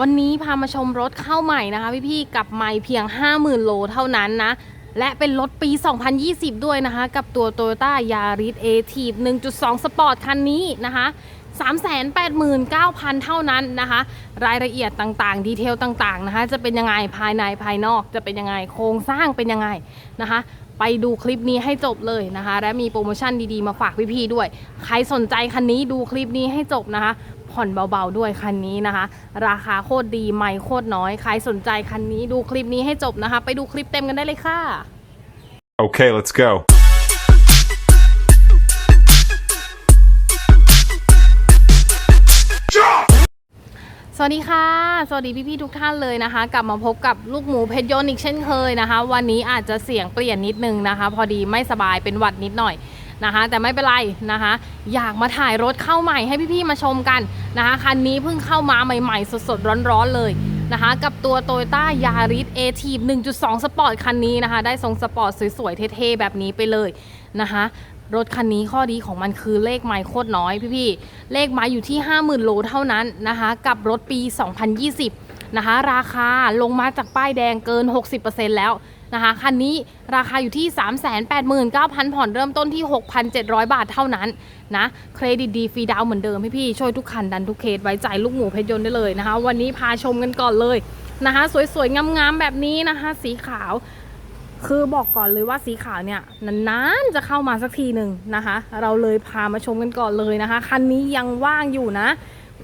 วันนี้พามาชมรถเข้าใหม่นะคะพี่ๆกับไม่เพียง 50,000 โลเท่านั้นนะ และเป็นรถปี 2020 ด้วยนะคะ กับตัว Toyota Yaris a t i v 1.2 Sport คันนี้นะคะ389,000 เท่านั้นนะคะ รายละเอียดต่างๆ ดีเทลต่างๆนะคะ จะเป็นยังไงภายในภายนอกจะเป็นยังไงโครงสร้างเป็นยังไงนะคะ ไปดูคลิปนี้ให้จบเลยนะคะ และมีโปรโมชั่นดีๆ มาฝากพี่ๆด้วย ใครสนใจคันนี้ดูคลิปนี้ให้จบนะคะ ผ่อนเบาๆด้วยคันนี้นะคะ ราคาโคตรดีไม่โคตรน้อย ใครสนใจคันนี้ดูคลิปนี้ให้จบนะคะ ไปดูคลิปเต็มกันได้เลยค่ะ Okay, let's go. สวัสดีค่ะ สวัสดีพี่ๆทุกท่านเลยนะคะ กลับมาพบกับลูกหมูเพชรยนต์อีกเช่นเคยนะคะ วันนี้อาจจะเสียงเปลี่ยนนิดนึงนะคะ พอดีไม่สบายเป็นหวัดนิดหน่อย นะคะแต่ไม่เป็นไรนะคะ อยากมาถ่ายรถเข้าใหม่ให้พี่ๆมาชมกันนะคะคันนี้เพิ่งเข้ามาใหม่ๆ สดๆ ร้อนๆเลยนะคะกับตัว Toyota Yaris a t i v 1.2 Sport คันนี้นะคะ ได้ทรงสปอร์ตสวยๆ เท่ๆ แบบนี้ไปเลยนะคะรถคันนี้ข้อดีของมันคือเลขไมล์โคตรน้อยพี่ๆ เลขไมล์อยู่ที่ 50,000 โลเท่านั้นนะคะกับรถปี 2020 นะคะ ราคาลงมาจากป้ายแดงเกิน 60%แล้ว นะคะคันนี้ราคาอยู่ที่ 389,000 ผ่อนเริ่มต้นที่ 6,700 บาทเท่านั้นนะเครดิตดีฟรีดาวเหมือนเดิมพี่ๆช่วยทุกคันดันทุกเคสไว้ใจลูกหมูเพชรยนต์ได้เลยนะคะ วันนี้พาชมกันก่อนเลยนะคะ สวยๆงามๆแบบนี้นะคะ สีขาวคือบอกก่อนเลยว่าสีขาวเนี่ยนานๆจะเข้ามาสักทีหนึ่งนะคะ เราเลยพามาชมกันก่อนเลยนะคะคันนี้ยังว่างอยู่นะ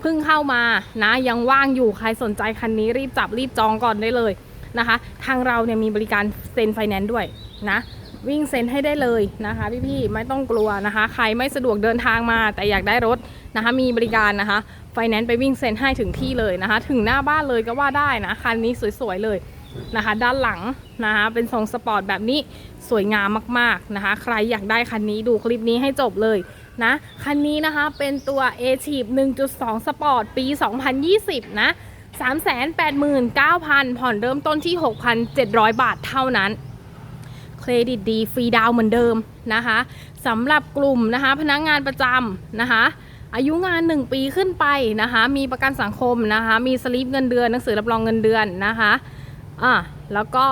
เพิ่งเข้ามานะยังว่างอยู่ใครสนใจคันนี้รีบจับรีบจองก่อนได้เลย นะคะ ทางเราเนี่ยมีบริการเซ็นไฟแนนซ์ด้วยนะวิ่งเซ็นให้ได้เลยนะคะ พี่ๆไม่ต้องกลัวนะคะ ใครไม่สะดวกเดินทางมา แต่อยากได้รถนะคะ มีบริการนะคะไฟแนนซ์ไปวิ่งเซ็นให้ถึงที่เลยนะคะ ถึงหน้าบ้านเลยก็ว่าได้นะคันนี้สวยๆเลยนะคะ ด้านหลังนะคะเป็นทรงสปอร์ตแบบนี้สวยงามมากๆนะคะ ใครอยากได้คันนี้ดูคลิปนี้ให้จบเลยนะคันนี้นะคะเป็นตัว a t i v 1.2 Sport ปี 2020 นะ 389,000 ผ่อนเริ่มต้นที่ 6,700 บาทเท่านั้น เครดิตดีฟรีดาวเหมือนเดิมนะคะสำหรับกลุ่มนะคะ พนักงานประจำนะคะ อายุงาน 1 ปีขึ้นไปนะคะ มีประกันสังคมนะคะ มีสลิปเงินเดือนหนังสือรับรองเงินเดือนนะคะอะแล้วก็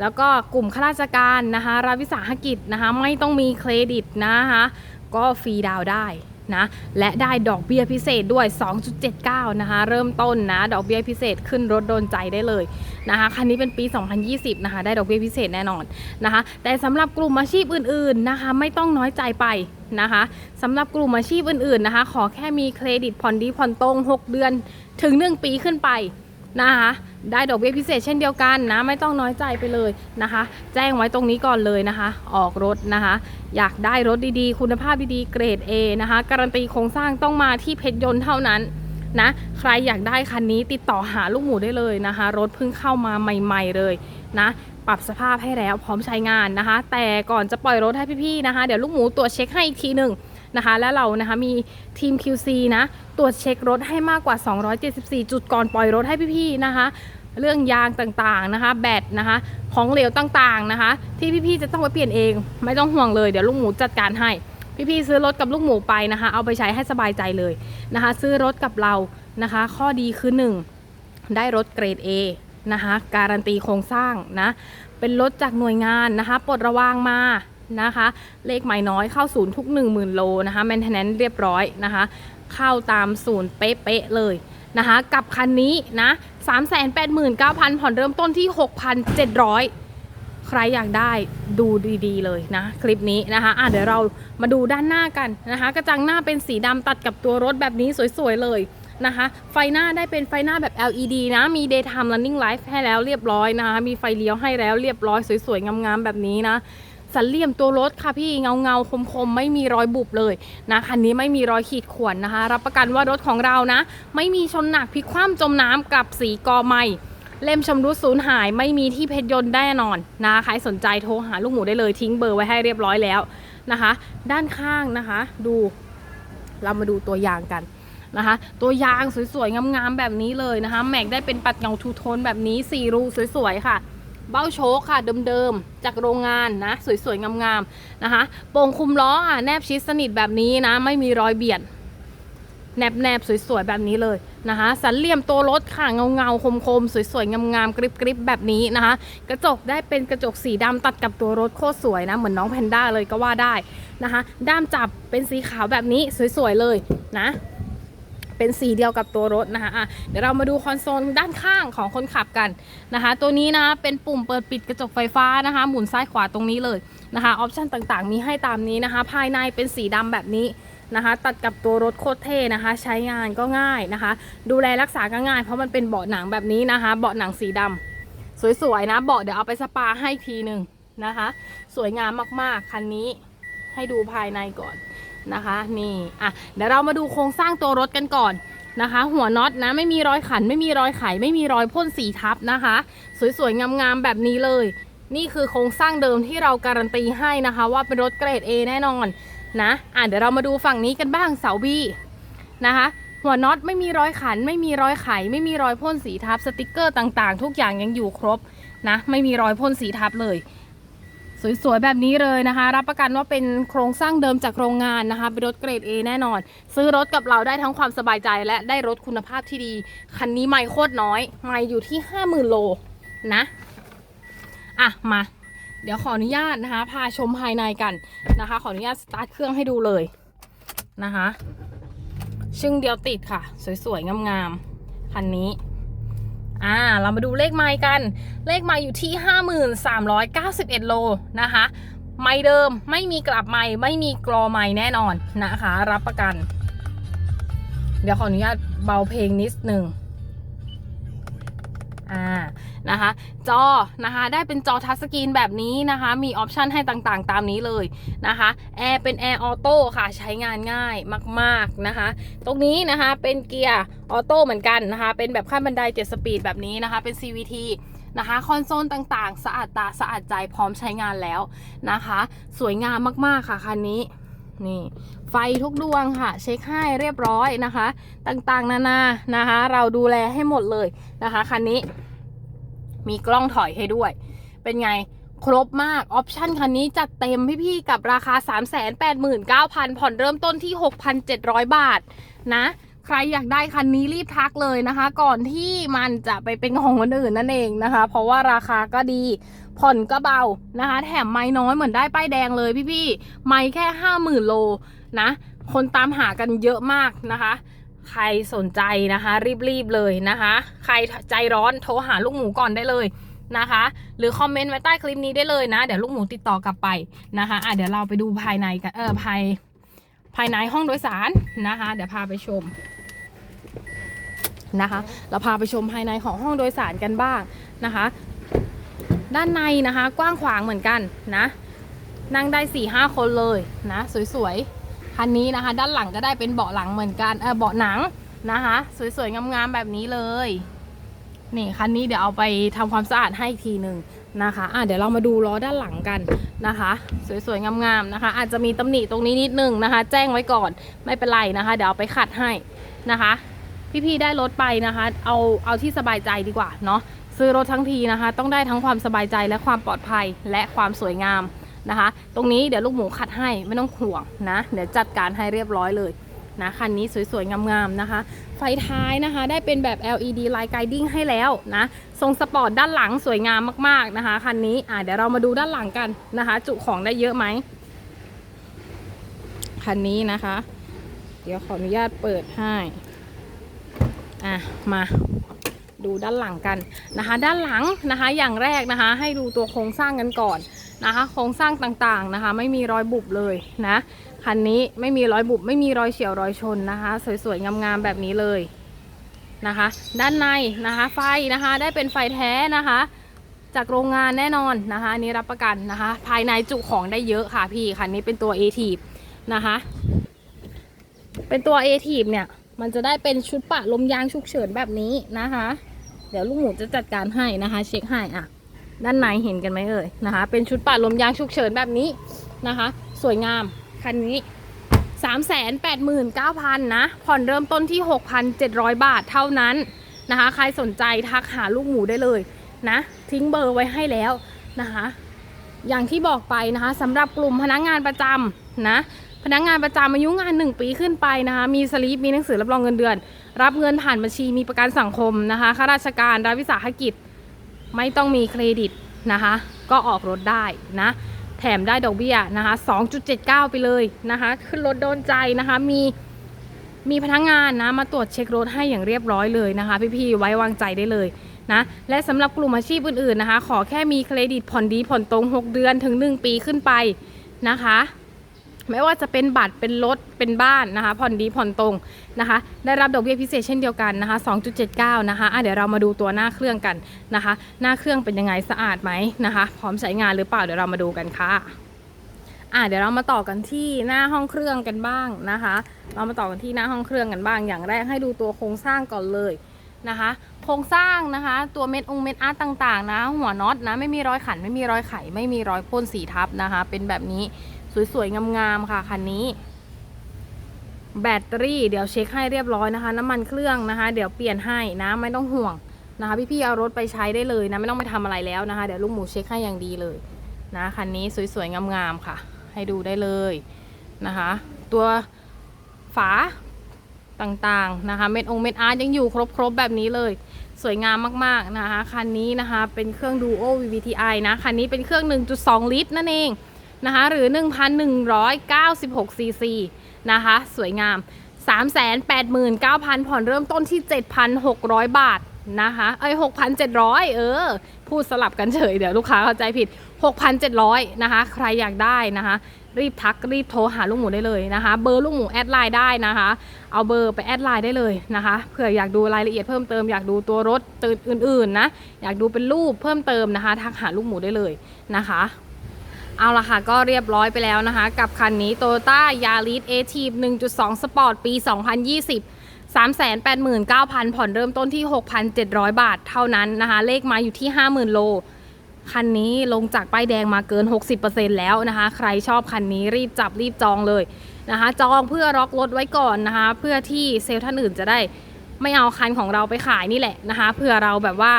แล้วก็กลุ่มข้าราชการนะคะรัฐวิสาหกิจนะคะ ไม่ต้องมีเครดิตนะคะ ก็ฟรีดาวได้ นะและได้ดอกเบี้ยพิเศษด้วย 2.79 นะคะ เริ่มต้นนะ ดอกเบี้ยพิเศษขึ้นรถโดนใจได้เลยนะคะคันนี้เป็นปี 2020 นะคะ ได้ดอกเบี้ยพิเศษแน่นอนนะคะ แต่สำหรับกลุ่มอาชีพอื่น ๆนะคะ ไม่ต้องน้อยใจไปนะคะสำหรับกลุ่มอาชีพอื่น ๆนะคะ ขอแค่มีเครดิตผ่อนดีผ่อนตรง 6 เดือนถึง 1 ปีขึ้นไป นะคะ ได้ดอกเบี้ยพิเศษเช่นเดียวกันนะ ไม่ต้องน้อยใจไปเลยนะคะ แจ้งไว้ตรงนี้ก่อนเลยนะคะ ออกรถนะคะ อยากได้รถดีๆ คุณภาพดีๆ เกรด A นะคะ การันตีโครงสร้างต้องมาที่เพชรยนต์เท่านั้นนะ ใครอยากได้คันนี้ติดต่อหาลูกหมูได้เลยนะคะ รถเพิ่งเข้ามาใหม่ ๆเลยนะปรับสภาพให้แล้วพร้อมใช้งานนะคะ แต่ก่อนจะปล่อยรถให้พี่ๆนะคะ เดี๋ยวลูกหมูตรวจเช็คให้อีกทีหนึ่ง นะคะ และเรานะคะมีทีม QC นะตรวจเช็ครถให้มากกว่า 274 จุดก่อนปล่อยรถให้พี่ๆนะคะ เรื่องยางต่างๆนะคะ แบตนะคะ ของเหลวต่างๆนะคะ ที่พี่ๆจะต้องไปเปลี่ยนเอง ไม่ต้องห่วงเลยเดี๋ยวลูกหมูจัดการให้พี่ๆซื้อรถกับลูกหมูไปนะคะ เอาไปใช้ให้สบายใจเลยนะคะ ซื้อรถกับเรานะคะ ข้อดีคือ 1 ได้รถเกรด A นะคะ การันตีโครงสร้างนะ เป็นรถจากหน่วยงานนะคะ ปลดระวางมา นะคะ เลขหมายน้อยเข้าศูนย์ทุก 10,000 โลนะคะแมนเทนแนนเรียบร้อยนะคะ เข้าตามศูนย์เป๊ะๆเลยนะคะ กับคันนี้นะ 389,000 ผ่อนเริ่มต้นที่ 6,700 ใครอยากได้ดูดีๆเลยนะ คลิปนี้นะคะอะเดี๋ยวเรามาดูด้านหน้ากันนะคะ กระจังหน้าเป็นสีดำตัดกับตัวรถแบบนี้สวยๆเลยนะคะ ไฟหน้าได้เป็นไฟหน้าแบบ LED นะ มี daytime running light ให้แล้วเรียบร้อยนะคะ มีไฟเลี้ยวให้แล้วเรียบร้อยสวยๆ งามๆ แบบนี้นะ สันเหลี่ยมตัวรถค่ะพี่เงาเงาคมคมๆไม่มีรอยบุบเลยนะคันนี้ไม่มีรอยขีดข่วนนะคะ รับประกันว่ารถของเรานะ ไม่มีชนหนักพลิกคว่ำจมน้ำกับสีกอไม้เล่มชำรุดสูญหายไม่มีที่เพชรยนต์แน่นอนนะใครสนใจโทรหาลูกหมูได้เลยทิ้งเบอร์ไว้ให้เรียบร้อยแล้วนะคะ ด้านข้างนะคะ ดูเรามาดูตัวอย่างกันนะคะ ตัวยางสวยๆงามๆแบบนี้เลยนะคะ แม็กได้เป็นปัดเงาทูโทนแบบนี้สี่รูสวยๆค่ะ เบ้าโชคค่ะเดิมๆจากโรงงานนะสวยๆงามๆนะคะโป่งคุมล้ออะแนบชิดสนิทแบบนี้นะ ไม่มีรอยเบียดแนบแนบๆสวยๆแบบนี้เลยนะคะสันเหลี่ยมตัวรถค่ะเงาเงาๆคมคมๆสวยๆงามๆกริบกริบๆแบบนี้นะคะ กระจกได้เป็นกระจกสีดำตัดกับตัวรถโคตรสวยนะเหมือนน้องแพนด้าเลยก็ว่าได้นะคะ ด้ามจับเป็นสีขาวแบบนี้สวยๆเลยนะ เป็นสีเดียวกับตัวรถนะคะอะเดี๋ยวเรามาดูคอนโซลด้านข้างของคนขับกันนะคะ ตัวนี้นะเป็นปุ่มเปิดปิดกระจกไฟฟ้านะคะ หมุนซ้ายขวาตรงนี้เลยนะคะออปชันต่างๆ มีให้ตามนี้นะคะ ภายในเป็นสีดำแบบนี้นะคะ ตัดกับตัวรถโคตรเท่นะคะ ใช้งานก็ง่ายนะคะ ดูแลรักษาก็ง่าย เพราะมันเป็นเบาะหนังแบบนี้นะคะ เบาะหนังสีดำสวยๆนะเบาะเดี๋ยวเอาไปสปาให้ทีหนึ่งนะคะ สวยงามมากๆคันนี้ให้ดูภายในก่อน นะคะนี่อะเดี๋ยวเรามาดูโครงสร้างตัวรถกันก่อนนะคะ หัวน็อตนะไม่มีรอยขัน ไม่มีรอยไข ไม่มีรอยพ่นสีทับนะคะ สวยๆงามๆแบบนี้เลย นี่คือโครงสร้างเดิมที่เราการันตีให้นะคะ ว่าเป็นรถเกรด A แน่นอนนะอะเดี๋ยวเรามาดูฝั่งนี้กันบ้างเสาบีนะคะหัวน็อตไม่มีรอยขัน ไม่มีรอยไข ไม่มีรอยพ่นสีทับสติกเกอร์ต่างๆ ทุกอย่างยังอยู่ครบนะไม่มีรอยพ่นสีทับเลย สวยๆ แบบนี้เลยนะคะ รับประกันว่าเป็นโครงสร้างเดิมจากโรงงานนะคะ เป็นรถเกรด A แน่นอน ซื้อรถกับเราได้ทั้งความสบายใจและได้รถคุณภาพที่ดี คันนี้ไม่โคตรน้อย ไม่อยู่ที่ 50,000 โลนะอะมา เดี๋ยวขออนุญาตนะคะ พาชมภายในกันนะคะ ขออนุญาตสตาร์ทเครื่องให้ดูเลยนะคะชึ่งเดียวติดค่ะ สวยๆ งามๆ คันนี้ อ่าเรามาดูเลขไมล์กัน เลขไมล์อยู่ที่ 5391 โลนะคะ ไมล์เดิมไม่มีกลับไมล์ไม่มีกรอไมล์แน่นอนนะคะ รับประกัน เดี๋ยวขออนุญาตเบาเพลงนิดหนึ่ง อ่านะคะ จอนะคะได้เป็นจอทัชสกรีนแบบนี้นะคะ มีออปชันให้ต่างๆ ตามนี้เลยนะคะแอร์เป็นแอร์ออโต้ค่ะใช้งานง่ายมากๆนะคะ ตรงนี้นะคะเป็นเกียร์ออโต้เหมือนกันนะคะ เป็นแบบขั้นบันได7สปีดแบบนี้นะคะ เป็น CVT นะคะคอนโซลต่างๆ สะอาดตาสะอาดใจพร้อมใช้งานแล้วนะคะ สวยงามมากๆค่ะคันนี้นี่ ไฟทุกดวงค่ะ เช็คให้เรียบร้อยนะคะ ต่างๆ นานานะคะ เราดูแลให้หมดเลยนะคะคันนี้ มีกล้องถอยให้ด้วย เป็นไงครบมาก ออปชันคันนี้จัดเต็มพี่ๆ กับราคา 389,000 ผ่อนเริ่มต้นที่ 6,700 บาทนะ ใครอยากได้คันนี้รีบทักเลยนะคะ ก่อนที่มันจะไปเป็นของคนอื่นนั่นเองนะคะ เพราะว่าราคาก็ดีผ่อนก็เบานะคะ แถมไม่น้อยเหมือนได้ป้ายแดงเลยพี่ๆ ไม่แค่ 50,000 โล นะ คนตามหากันเยอะมากนะคะ ใครสนใจนะคะ รีบๆเลยนะคะ ใครใจร้อนโทรหาลูกหมูก่อนได้เลยนะคะ หรือคอมเมนต์ไว้ใต้คลิปนี้ได้เลยนะ เดี๋ยวลูกหมูติดต่อกลับไปนะคะอะเดี๋ยวเราไปดูภายในกันเออภายภายในห้องโดยสารนะคะ เดี๋ยวพาไปชมนะคะ เราพาไปชมภายในของห้องโดยสารกันบ้างนะคะ ด้านในนะคะกว้างขวางเหมือนกันนะ นั่งได้4ี่ห้าคนเลยนะ สวยๆ คันนี้นะคะ ด้านหลังก็ได้เป็นเบาะหลังเหมือนกันเออเบาะหนังนะคะ สวยๆงามๆแบบนี้เลย นี่คันนี้เดี๋ยวเอาไปทำความสะอาดให้อีกทีหนึ่งนะคะอะเดี๋ยวเรามาดูล้อด้านหลังกันนะคะ สวยๆงามๆนะคะ อาจจะมีตำหนิตรงนี้นิดนึงนะคะ แจ้งไว้ก่อนไม่เป็นไรนะคะ เดี๋ยวเอาไปขัดให้นะคะ พี่ๆได้รถไปนะคะ เอาเอาที่สบายใจดีกว่าเนาะซื้อรถทั้งทีนะคะ ต้องได้ทั้งความสบายใจและความปลอดภัยและความสวยงาม นะคะ ตรงนี้เดี๋ยวลูกหมูขัดให้ไม่ต้องห่วงนะ เดี๋ยวจัดการให้เรียบร้อยเลยนะคันนี้สวยๆ งามๆนะคะ ไฟท้ายนะคะได้เป็นแบบ LED Light Guiding ให้แล้วนะทรงสปอร์ตด้านหลังสวยงามมากๆนะคะคันนี้อะเดี๋ยวเรามาดูด้านหลังกันนะคะ จุของได้เยอะไหมคันนี้นะคะ เดี๋ยวขออนุญาตเปิดให้อะมา ดูด้านหลังกันนะคะ ด้านหลังนะคะอย่างแรกนะคะ ให้ดูตัวโครงสร้างกันก่อนนะคะ โครงสร้างต่างๆนะคะ ไม่มีรอยบุบเลยนะคันนี้ไม่มีรอยบุบไม่มีรอยเฉียวรอยชนนะคะ สวยๆงามๆแบบนี้เลยนะคะ ด้านในนะคะไฟนะคะ ได้เป็นไฟแท้นะคะ จากโรงงานแน่นอนนะคะอันนี้รับประกันนะคะ ภายในจุของได้เยอะค่ะพี่คันนี้เป็นตัว a t นะคะ เป็นตัว a t เนี่ยมันจะได้เป็นชุดปะลมยางฉุกเฉินแบบนี้นะคะ เดี๋ยวลูกหมูจะจัดการให้นะคะ เช็คให้อะ ด้านในเห็นกันไหมเอ่ยนะคะ เป็นชุดปะลมยางฉุกเฉินแบบนี้นะคะ สวยงามคันนี้ 389,000นะผ่อนเริ่มต้นที่ 6,700 บาทเท่านั้นนะคะ ใครสนใจทักหาลูกหมูได้เลยนะ ทิ้งเบอร์ไว้ให้แล้วนะคะ อย่างที่บอกไปนะคะสำหรับกลุ่มพนักงานประจำนะ พนักงานประจำอายุงาน 1 ปีขึ้นไปนะคะ มีสลิปมีหนังสือรับรองเงินเดือน รับเงินผ่านบัญชีมีประกันสังคมนะคะข้าราชการรัฐวิสาหกิจ ไม่ต้องมีเครดิตนะคะ ก็ออกรถได้นะ แถมได้ดอกเบี้ยนะคะ 2.79 ไปเลยนะคะ ขึ้นรถโดนใจนะคะมีมีพนักงานนะมาตรวจเช็ครถให้อย่างเรียบร้อยเลยนะคะ พี่ๆไว้วางใจได้เลยนะและสำหรับกลุ่มอาชีพอื่นๆนะคะ ขอแค่มีเครดิตผ่อนดีผ่อนตรง 6 เดือนถึง 1 ปีขึ้นไปนะคะ ไม่ว่าจะเป็นบัตรเป็นรถเป็นบ้านนะคะ ผ่อนดีผ่อนตรงนะคะ ได้รับดอกเบี้ยพิเศษเช่นเดียวกันนะคะ 2.79 นะคะะเดี๋ยวเรามาดูตัวหน้าเครื่องกันนะคะ หน้าเครื่องเป็นยังไงสะอาดไหมนะคะ พร้อมใช้งานหรือเปล่าเดี๋ยวเรามาดูกันค่ะอะเดี๋ยวเรามาต่อกันที่หน้าห้องเครื่องกันบ้างนะคะ เรามาต่อกันที่หน้าห้องเครื่องกันบ้าง อย่างแรกให้ดูตัวโครงสร้างก่อนเลยนะคะ โครงสร้างนะคะ ตัวเม็ดองค์เม็ดอาร์ตต่างๆ นะ หัวน็อตนะ ไม่มีรอยขัน ไม่มีรอยไข ไม่มีรอยพ่นสีทับนะคะ เป็นแบบนี้ สวยๆ งามๆ ค่ะคันนี้ แบตเตอรี่เดี๋ยวเช็คให้เรียบร้อยนะคะ น้ำมันเครื่องนะคะ เดี๋ยวเปลี่ยนให้นะไม่ต้องห่วงนะคะ พี่ๆ เอารถไปใช้ได้เลยนะไม่ต้องไปทำอะไรแล้วนะคะ เดี๋ยวลุงหมูเช็คให้อย่างดีเลยนะคันนี้สวยๆ งามๆ ค่ะ ให้ดูได้เลยนะคะ ตัวฝาต่างๆนะคะเม็ดองเม็ดอาร์ตยังอยู่ครบๆ แบบนี้เลย สวยงามมากๆนะคะคันนี้นะคะเป็นเครื่อง Duo VVTi นะคันนี้เป็นเครื่อง 1.2 ลิตรนั่นเอง นะคะหรือ 1,196 ซีซีนะคะ สวยงาม 389,000 ผ่อนเริ่มต้นที่ 7,600 บาทนะคะเอ้ย6,700 เออ พูดสลับกันเฉย เดี๋ยวลูกค้าเข้าใจผิด 6,700 นะคะ ใครอยากได้นะคะ รีบทักรีบโทรหาลูกหมูได้เลยนะคะ เบอร์ลูกหมูแอดไลน์ได้นะคะ เอาเบอร์ไปแอดไลน์ได้เลยนะคะเผื่ออยากดูรายละเอียดเพิ่มเติมอยากดูตัวรถตื่นอื่นๆนะอยากดูเป็นรูปเพิ่มเติมนะคะ ทักหาลูกหมูได้เลยนะคะ เอาละค่ะก็เรียบร้อยไปแล้วนะคะ กับคันนี้ Toyota Yaris a t i v 1.2 Sport ปี 2020 389,000 ผ่อนเริ่มต้นที่ 6,700 บาทเท่านั้นนะคะ เลขมาอยู่ที่ 50,000 โล คันนี้ลงจากป้ายแดงมาเกิน 60%แล้วนะคะ ใครชอบคันนี้รีบจับรีบจองเลยนะคะ จองเพื่อล็อกรถไว้ก่อนนะคะ เพื่อที่เซลล์ท่านอื่นจะได้ไม่เอาคันของเราไปขายนี่แหละนะคะเพื่อเราแบบว่า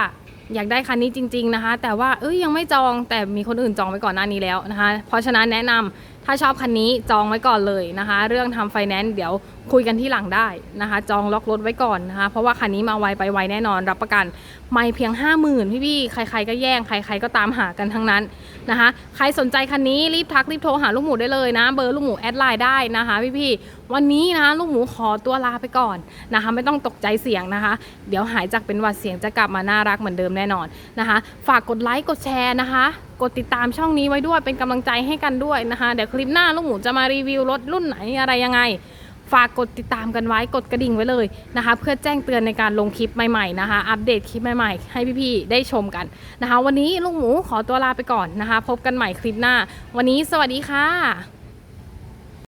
อยากได้คันนี้จริง ๆนะคะ แต่ว่าเอ้ยยังไม่จองแต่มีคนอื่นจองไปก่อนหน้านี้แล้วนะคะ เพราะฉะนั้นแนะนำ ถ้าชอบคันนี้จองไว้ก่อนเลยนะคะ เรื่องทำไฟแนนซ์เดี๋ยวคุยกันที่หลังได้นะคะ จองล็อกรถไว้ก่อนนะคะ เพราะว่าคันนี้มาไวไปไวแน่นอน รับประกัน ไม่เพียง 50,000 พี่ๆ ใครๆก็แย่งใครๆก็ตามหากันทั้งนั้นนะคะ ใครสนใจคันนี้รีบทักรีบโทรหาลูกหมูได้เลยนะ เบอร์ลูกหมูแอดไลน์ได้นะคะพี่ๆ วันนี้นะลูกหมูขอตัวลาไปก่อนนะคะ ไม่ต้องตกใจเสียงนะคะ เดี๋ยวหายจากเป็นหวัดเสียงจะกลับมาน่ารักเหมือนเดิมแน่นอนนะคะ ฝากกดไลค์กดแชร์นะคะกดติดตามช่องนี้ไว้ด้วยเป็นกำลังใจให้กันด้วยนะคะ เดี๋ยวคลิปหน้าลูกหมูจะมารีวิวรถรุ่นไหนอะไรยังไง ฝากกดติดตามกันไว้กดกระดิ่งไว้เลยนะคะ เพื่อแจ้งเตือนในการลงคลิปใหม่ๆนะคะ อัปเดตคลิปใหม่ๆ ให้พี่ๆได้ชมกันนะคะ วันนี้ลูกหมูขอตัวลาไปก่อนนะคะ พบกันใหม่คลิปหน้า วันนี้สวัสดีค่ะ